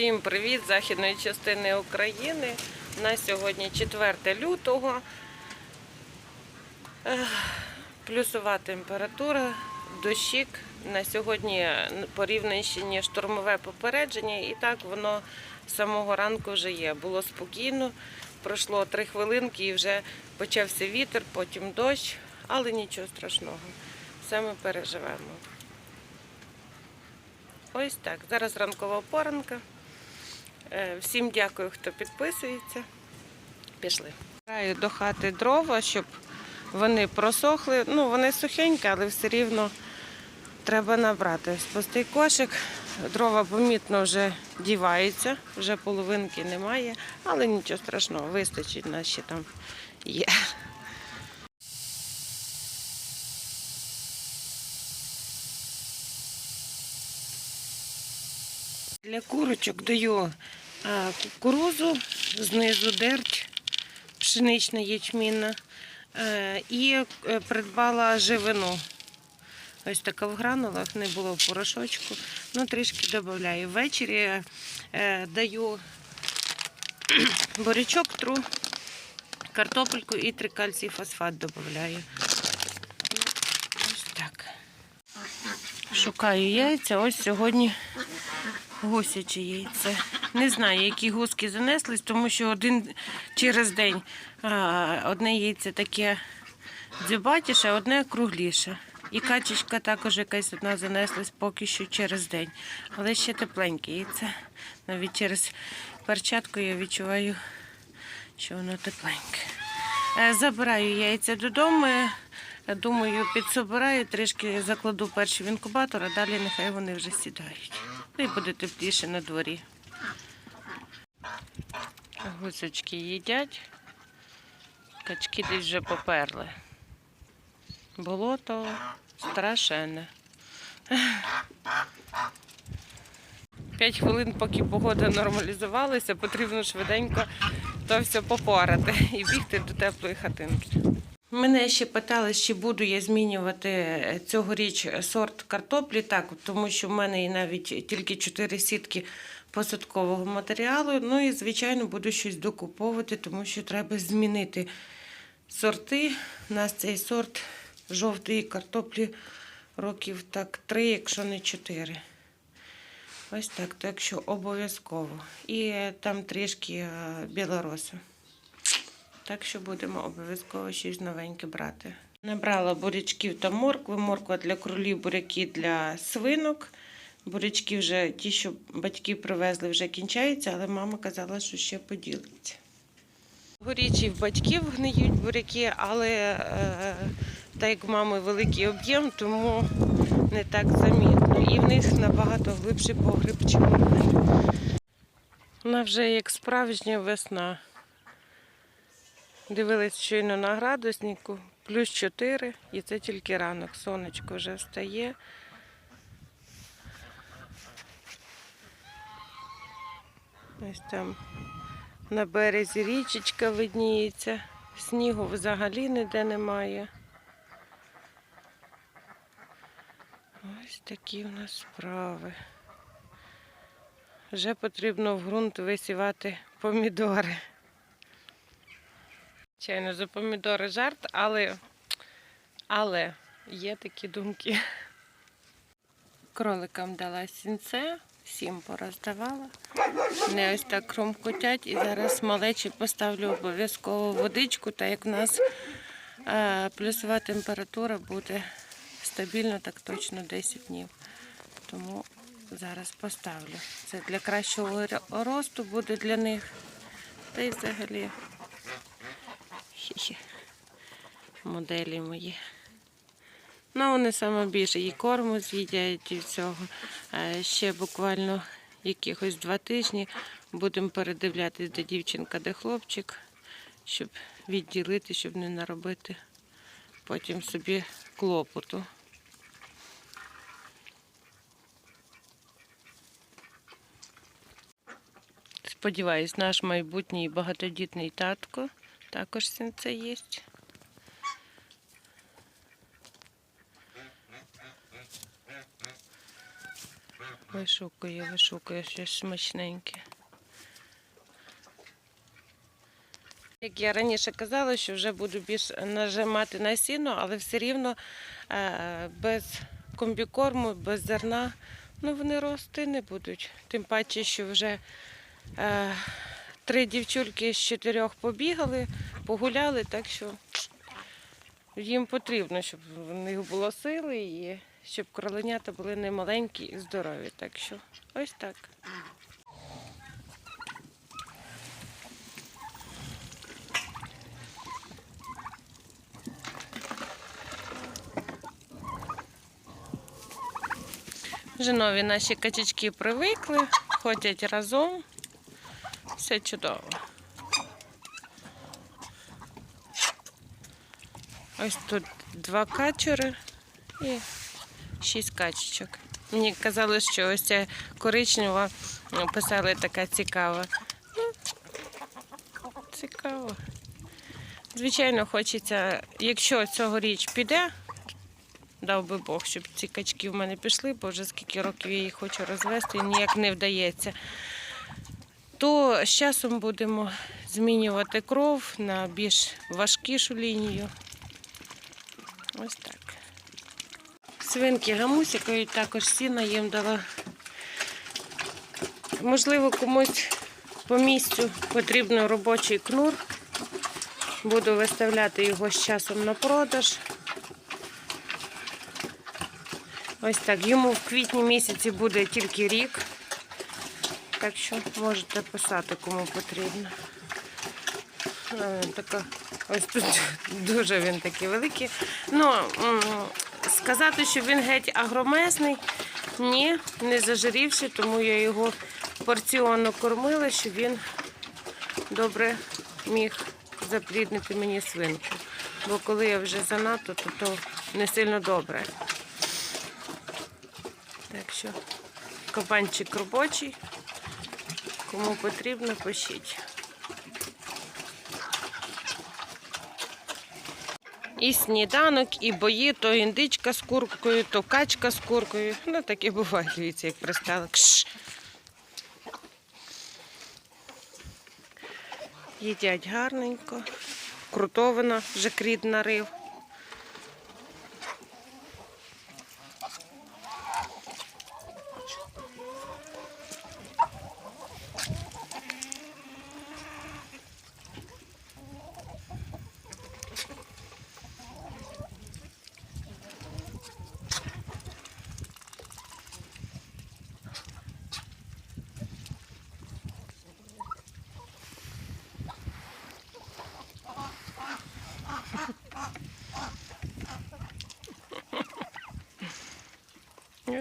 Всім привіт з західної частини України. У нас сьогодні 4 лютого. Плюсова температура, дощик. На сьогодні по Рівненщині штурмове попередження, і так воно з самого ранку вже є. Було спокійно, пройшло 3 хвилинки і вже почався вітер, потім дощ, але нічого страшного. Все ми переживемо. Ось так. Зараз ранкова опоранка. Е, Всім дякую, хто підписується. Пішли. Браю до хати дрова, щоб вони просохли. Ну, вони сухенькі, але все рівно треба набрати. Ось Пустий кошик. Дрова помітно вже діваються, вже половинки немає, але нічого страшного, вистачить, ще там є. Для курочок даю кукурузу, знизу дерть, пшенична ячмінна е, і е, придбала живину. Ось така в гранулах, не було в порошочку. Ну, трішки додаю. Ввечері е, даю бурячок, тру, картопельку і трикальцій фосфат додаю. Ось так. Шукаю яйця. Ось сьогодні гусяче яйце. Не знаю, які гуски занеслись, тому що один через день а, одне яйце таке дзюбатіше, одне кругліше. І качечка також якась одна занеслась поки що через день. Але ще тепленьке яйце. Навіть через перчатку я відчуваю, що воно тепленьке. Е, Забираю яйця додому. е, Думаю, підсобираю, трішки закладу перший в інкубатор, а далі нехай вони вже сідають. І буде тепліше на дворі. Гусочки їдять, качки десь вже поперли. Болото страшенне. П'ять хвилин, поки погода нормалізувалася, потрібно швиденько то все попорати і бігти до теплої хатинки. Мене ще питали, чи буду я змінювати цьогоріч сорт картоплі, так, тому що в мене навіть тільки 4 сітки посадкового матеріалу. Ну і, звичайно, буду щось докуповувати, тому що треба змінити сорти. У нас цей сорт жовтої картоплі років так 3, якщо не 4. Ось так, так що обов'язково. І е, там трішки е, білороса. Так що будемо обов'язково щось новеньке брати. Набрала бурячків та моркви. Морква для кролів, буряки для свинок. Бурячки вже ті, що батьки привезли, вже кінчаються, але мама казала, що ще поділиться. Горічі в батьків гниють буряки, але е, так як в мами великий об'єм, тому не так замітно. І в них набагато глибший погреб, ніж у мене. Вона вже як справжня весна. Дивились щойно на градуснику, плюс 4, і це тільки ранок. Сонечко вже встає. Ось там на березі річечка видніється, снігу взагалі ніде немає. Ось такі у нас справи. Вже потрібно в ґрунт висівати помідори. Звичайно, за помідори жарт, але, але є такі думки. Кроликам дала сінце, всім пороздавала. Не ось так хромкотять. І зараз малечі поставлю обов'язково водичку, так як в нас е, плюсова температура буде стабільно так точно 10 днів. Тому зараз поставлю. Це для кращого росту буде для них. Та й взагалі Моделі мої. Ну, вони саме більше і корму з'їдять, і всього. Ще буквально якихось два тижні будемо передивлятись, де дівчинка, де хлопчик, щоб відділити, щоб не наробити потім собі клопоту. Сподіваюсь, наш майбутній багатодітний татко також синце є. Вишукує, вишукує щось смачненьке. Як я раніше казала, що вже буду більш нажимати на сіно, але все рівно е, без комбікорму, без зерна, ну вони рости не будуть. Тим паче, що вже е, три дівчульки з чотирьох побігали, погуляли, так що їм потрібно, щоб в них було сили і щоб кроленята були не маленькі і здорові. Так що ось так. Вже наші качечки привикли, ходять разом. Все чудово. Ось тут два качури і шість качечок. Мені казали, що ось ця коричнева ну, писали така цікава. Ну, цікаво. Звичайно, хочеться, якщо цьогоріч піде, дав би Бог, щоб ці качки в мене пішли, бо вже скільки років я їх хочу розвести ніяк не вдається. То з часом будемо змінювати кров на більш важкішу лінію. Ось так. Свинки гамусикають, також сіна їм дала. Можливо, комусь по місцю потрібен робочий кнур. Буду виставляти його з часом на продаж. Ось так. Йому в квітні місяці буде тільки рік. Так що можете писати, кому потрібно. Е, Така, ось тут дуже він такий великий. Ну, сказати, що він геть агромесний, ні, не зажирівши, тому я його порціонно кормила, щоб він добре міг запліднити мені свинку. Бо коли я вже занадто, то, то не сильно добре. Так що кабанчик робочий. Кому потрібно, пишіть. І сніданок, і бої, то індичка з куркою, то качка з куркою. Ну, таке буває, дивіться, як пристали. Кш. Їдять гарненько. Крутовина, вже крід нарив.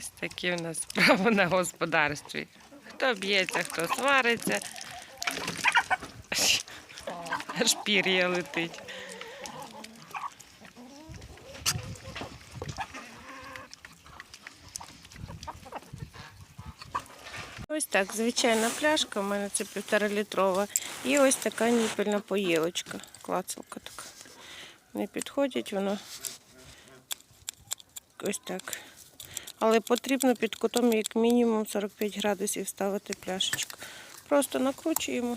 Ось такі в нас справи на господарстві. Хто б'ється, хто свариться. Аж пір'я летить. Ось так, звичайна пляшка, у мене це півтора літрова. І ось така ніпельна поїлочка. Клацалка така. Не підходять, воно ось так. Але потрібно під кутом як мінімум 45 градусів ставити пляшечку. Просто накручуємо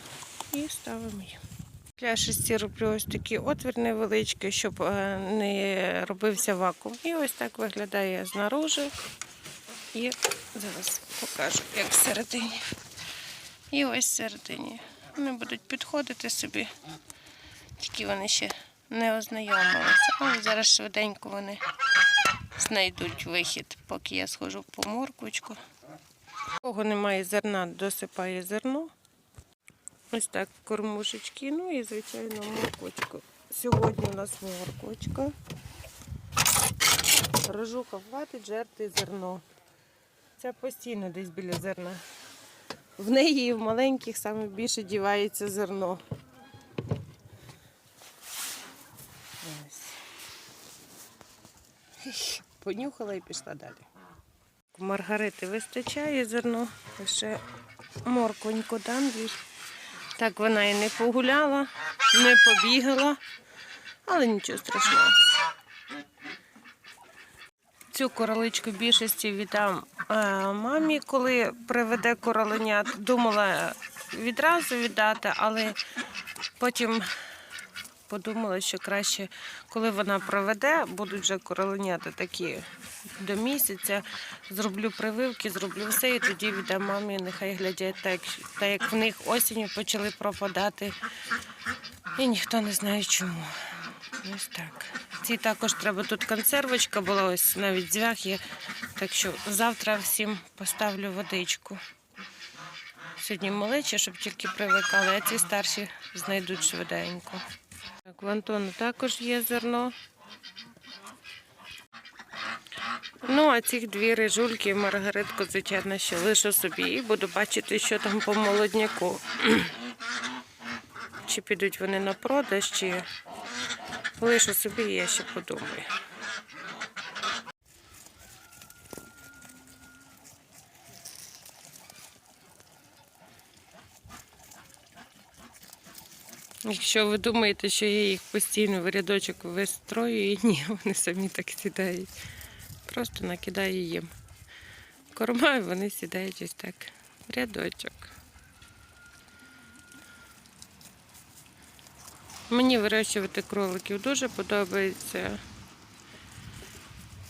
і ставимо її. Пляшечці роблю ось такий отвір невеличкий, щоб е, не робився вакуум. І ось так виглядає знаружи. І зараз покажу, як всередині. І ось всередині. Вони будуть підходити собі, тільки вони ще не ознайомилися. Але зараз швиденько вони знайдуть вихід, поки я схожу по морквочку. Кого немає зерна, досипає зерно. Ось так кормушечки. Ну і, звичайно, морквочку. Сьогодні у нас морквочка. Рожуха хватить жерти зерно. Ця постійно десь біля зерна. В неї і в маленьких саме більше дівається зерно. Ось. Понюхала і пішла далі. Маргарити вистачає зерно, лише морквоньку дам їй. Так вона і не погуляла, не побігала, але нічого страшного. Цю короличку більшості віддам е, мамі, коли приведе короленят. Думала відразу віддати, але потім подумала, що краще, коли вона проведе, будуть вже короленята такі до місяця. Зроблю прививки, зроблю все, і тоді віддам мамі, нехай глядять так, так як в них осінню почали пропадати. І ніхто не знає чому. Ось так. Ці також треба тут консервочка була, ось навіть зв'яг є. Так що завтра всім поставлю водичку. Сьогодні малечі, щоб тільки привикали, а ці старші знайдуть швиденько. Так, в Антону також є зерно. Ну, а ці дві рижульки, Маргаритку, звичайно, ще лишу собі і буду бачити, що там по молодняку. Чи підуть вони на продаж, чи лишу собі, я ще подумаю. Якщо ви думаєте, що я їх постійно в рядочок вистрою, ні, вони самі так сідають. Просто накидаю їм. Корма, і вони сідають ось так. В рядочок. Мені вирощувати кроликів дуже подобається.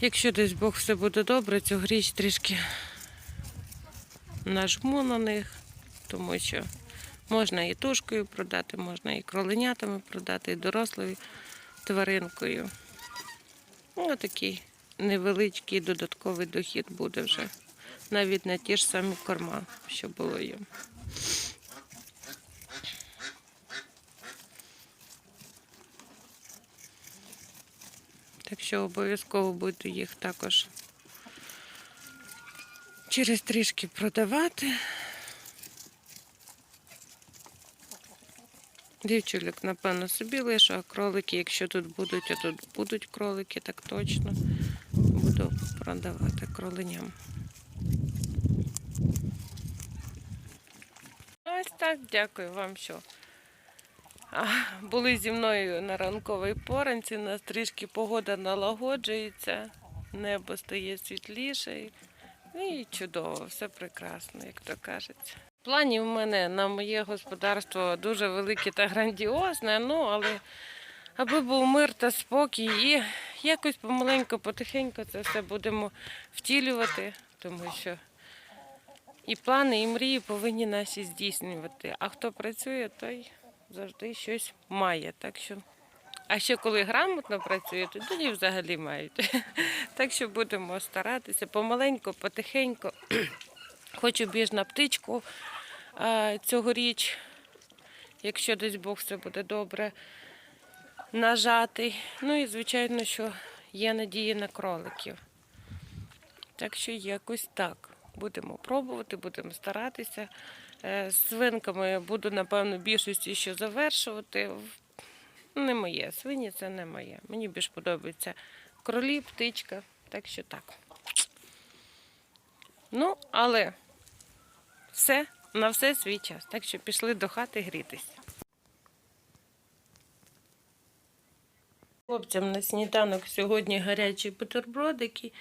Якщо десь Бог все буде добре, цьогоріч трішки нажму на них, тому що можна і тушкою продати, можна і кроленятами продати, і дорослою тваринкою. Ну, такий невеличкий додатковий дохід буде вже. Навіть на ті ж самі корма, що було їм. Так що обов'язково буду їх також через трішки продавати. Дівчулік, напевно, собі лишу, а кролики, якщо тут будуть, а тут будуть кролики, так точно буду продавати кроленям. Ось так, дякую вам, що були зі мною на ранковій поранці. Нас трішки погода налагоджується, небо стає світліше. І чудово, все прекрасно, як то кажеться. Плані в мене на моє господарство дуже велике та грандіозне, ну але аби був мир та спокій, і якось помаленьку, потихеньку це все будемо втілювати, тому що і плани, і мрії повинні наші здійснювати. А хто працює, той завжди щось має. Так що, а ще коли грамотно працює, то тоді взагалі мають. Так що будемо старатися помаленьку, потихеньку. Хочу біж на птичку цьогоріч, якщо десь Бог все буде добре, нажатий. Ну і звичайно, що є надії на кроликів. Так що якось так. Будемо пробувати, будемо старатися. Е, свинками буду, напевно, більшості що завершувати. Не моє. Свині це не моє. Мені більш подобається кролі, птичка. Так що так. Ну, але все, на все свій час. Так що пішли до хати грітися. Хлопцям на сніданок сьогодні гарячі бутербродики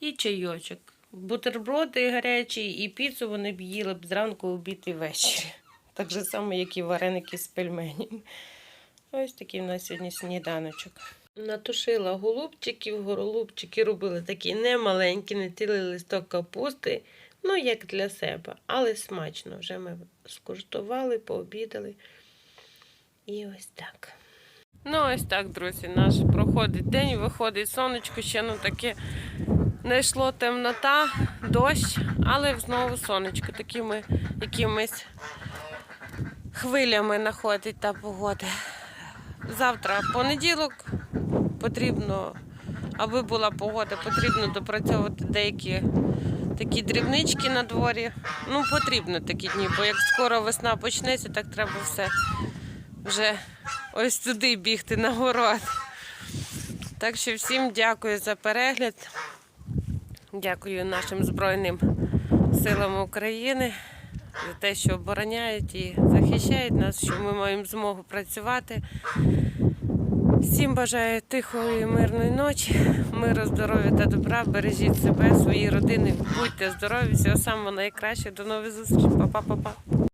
і чайочок. Бутерброди гарячі і піцу вони б їли б зранку, обід і ввечері. Так же само, як і вареники з пельменями. Ось такий у нас сьогодні сніданочок. Натушила голубчиків, голубчики робили такі немаленькі, не цілий листок капусти. Ну, як для себе, але смачно. Вже ми скуштували, пообідали. І ось так. Ну, ось так, друзі, наш проходить день, виходить сонечко, ще ну таке не йшло темнота, дощ, але знову сонечко такими якимись хвилями находить та погода. Завтра понеділок потрібно, аби була погода, потрібно допрацьовувати деякі такі дрібнички на дворі. Ну, потрібно такі дні, бо як скоро весна почнеться, так треба все вже ось туди бігти на город. Так що всім дякую за перегляд. Дякую нашим Збройним силам України за те, що обороняють і захищають нас, що ми маємо змогу працювати. Всім бажаю тихої, мирної ночі, миру, здоров'я та добра. Бережіть себе, свої родини, будьте здорові, всього самого найкраще. До нових зустрічей. Па-па-па-па.